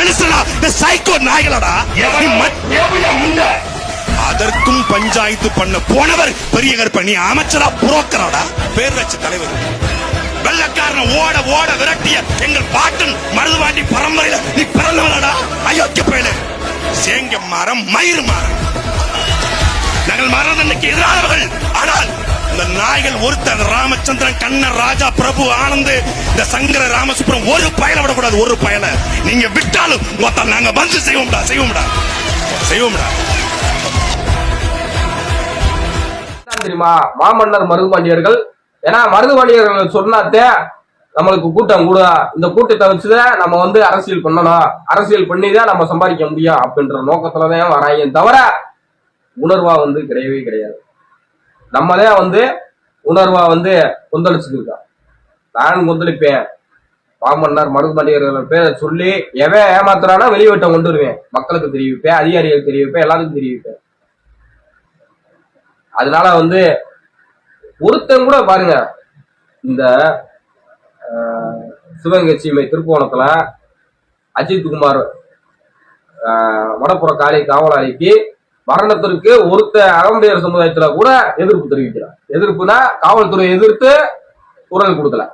மனுஷனா? இந்த சைக்கோ நாய்களடா அதற்கும் பஞ்சாயத்து பண்ண போனவர் பெரிய கற்பனி அமைச்சரா புரோக்கராடா? பேர் வச்ச தலைவர். வெள்ளக்காரன ஓட ஓட விரட்டிய எங்கள் பாட்டன் மருதுவாண்டி பரம்பரையில நீ பிறந்தவனடா? அயோக்கிய பயல. சேங்க மரம் மயிறு மரம். நாங்கள் மரணனுக்கு எதிரானவர்கள். ஆனால் இந்த நாய்கள் ஒருத்தர் ராமச்சந்திரன் கண்ணன் ராஜா பிரபு ஆனந்த் இந்த சங்கர ராமசுப்ரம் ஒரு பயல விடக்கூடாது ஒரு பயல. நீங்க விட்டாலும் மொத்த நாங்க வந்து செய்வோம்டா செய்வோம்டா. செய்வோம்டா. தெரியுமா? மாமன்னர் மருதுபாண்டியர்கள். ஏன்னா மருதுபாண்டியர்கள் சொன்னாத்தே நம்மளுக்கு கூட்டம் கூட. இந்த கூட்டத்தை வச்சுதான் நம்ம வந்து அரசியல் பண்ணணும். அரசியல் பண்ணி தான் நம்ம சம்பாதிக்க முடியும் அப்படின்ற நோக்கத்துலதான் வராங்க தவிர உணர்வா வந்து கிடையவே கிடையாது. நம்மளே வந்து உணர்வா வந்து கொந்தளிச்சுருக்கோம் நான் கொந்தளிப்பேன். மாமன்னர் மருதுபாண்டியர்கள் பேரை சொல்லி எவன் ஏமாத்துறானா வெளிவட்டம் கொண்டு வருவேன். மக்களுக்கு தெரிவிப்பேன் அதிகாரிகளுக்கு தெரிவிப்பேன் எல்லாத்துக்கும் தெரிவிப்பேன். அதனால வந்து ஒருத்தன் கூட பாருங்க இந்த ஆஹ், சிவகங்கை சீமை திருப்போணத்துல அஜித் குமார் வடப்புற காலை காவலாளிக்கு மரணத்திற்கு ஒருத்த அகமுடையர் சமுதாயத்துல கூட எதிர்ப்பு தெரிவிக்கிறார். எதிர்ப்புனா காவல்துறை எதிர்த்து குரல் கொடுக்கல.